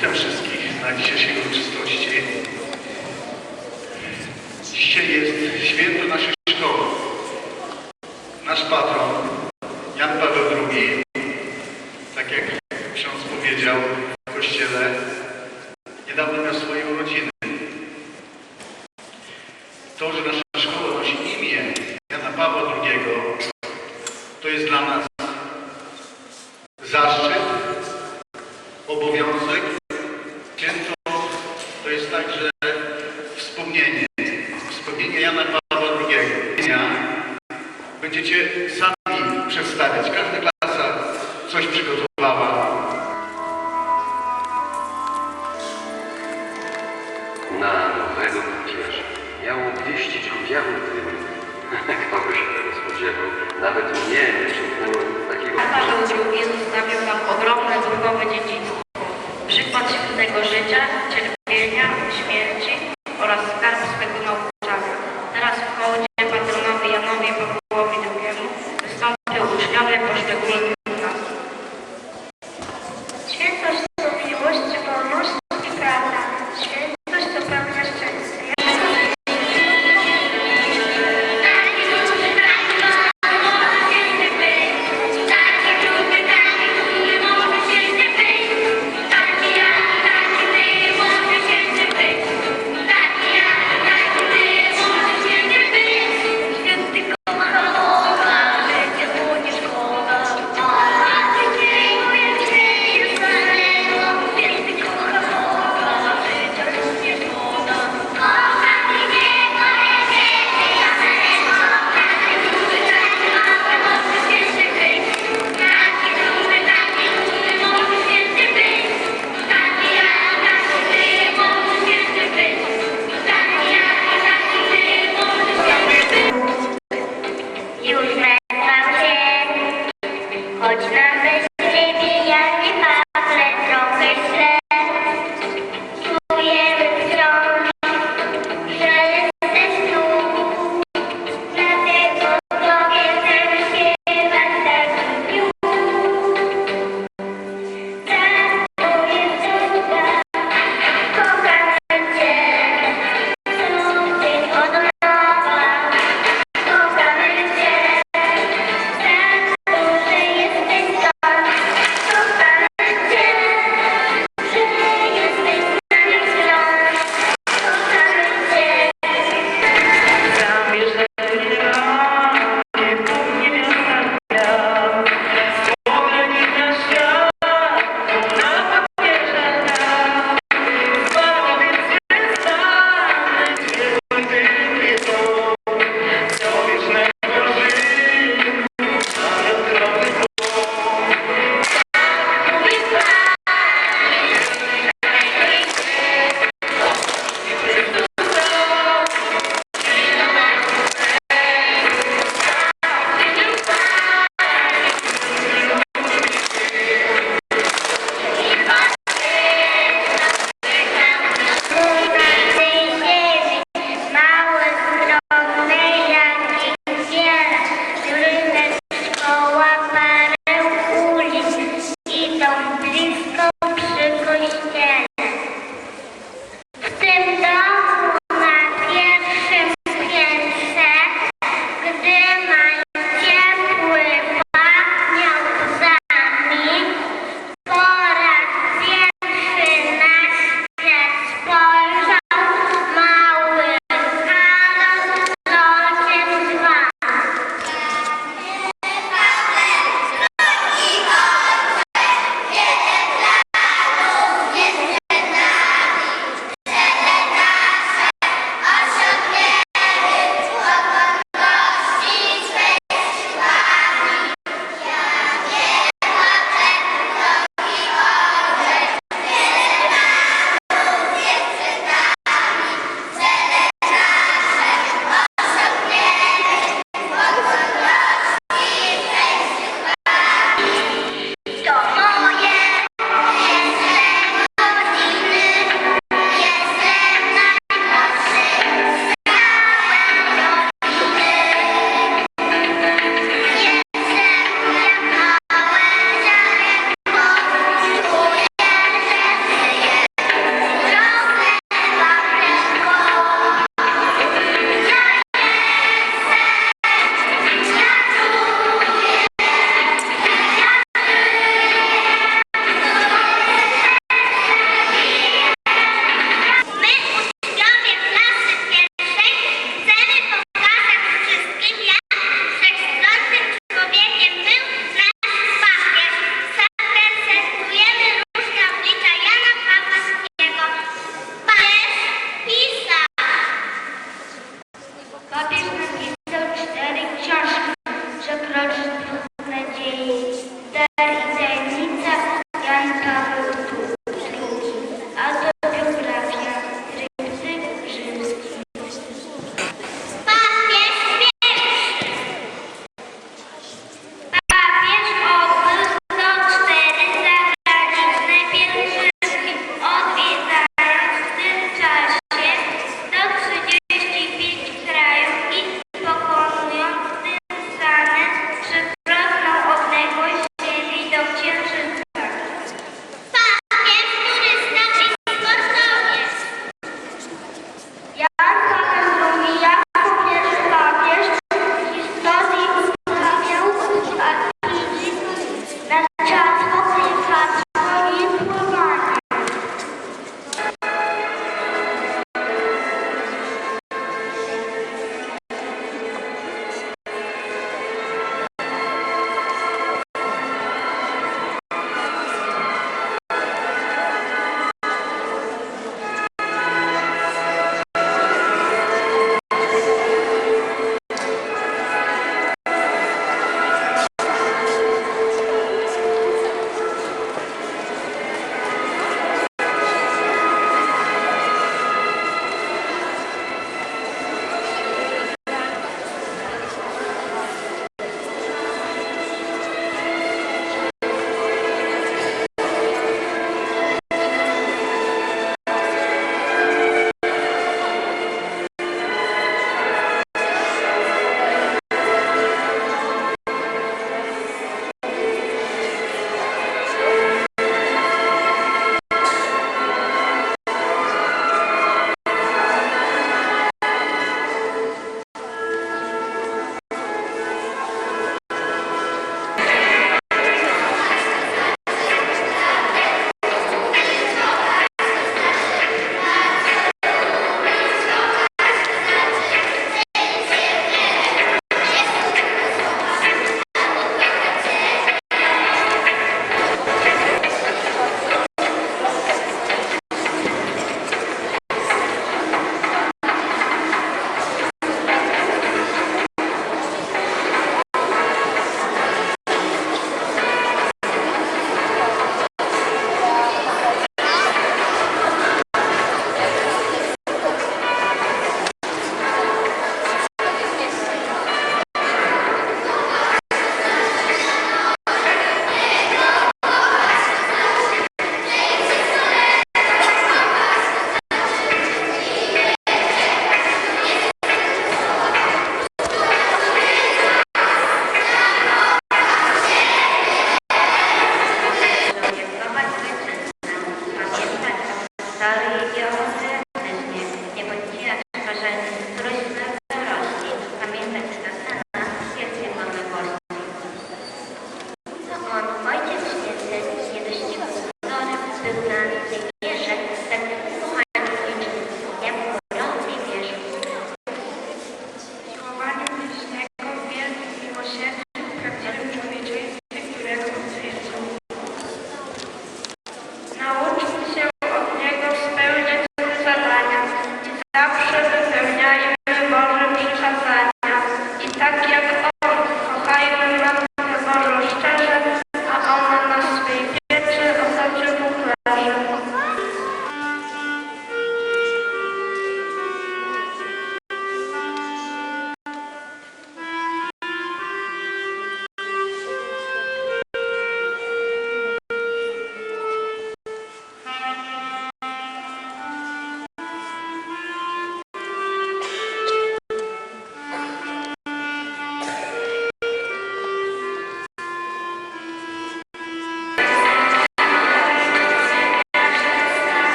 Witam wszystkich na dzisiejszej uroczystości. Dzisiaj jest święto naszej szkoły. Nasz patron, Jan Paweł II, tak jak ksiądz powiedział w kościele, niedawno miał swoje urodziny. To, że nasza szkoła nosi imię Jana Pawła II, to jest dla nas zaszczyt, obowiązek. Święto to jest także wspomnienie. Wspomnienie Jana Pawła II. Dnia Będziecie sami przedstawiać. Każda klasa coś przygotowała. Na nowego papieża miało pieścić go biały dym. Kto by się tego spodziewał? Nawet mnie nie szepnęło takiego... Paweł II zostawił nam ogromne duchowe dziedzictwo. Przykład świętego życia, cierpienia,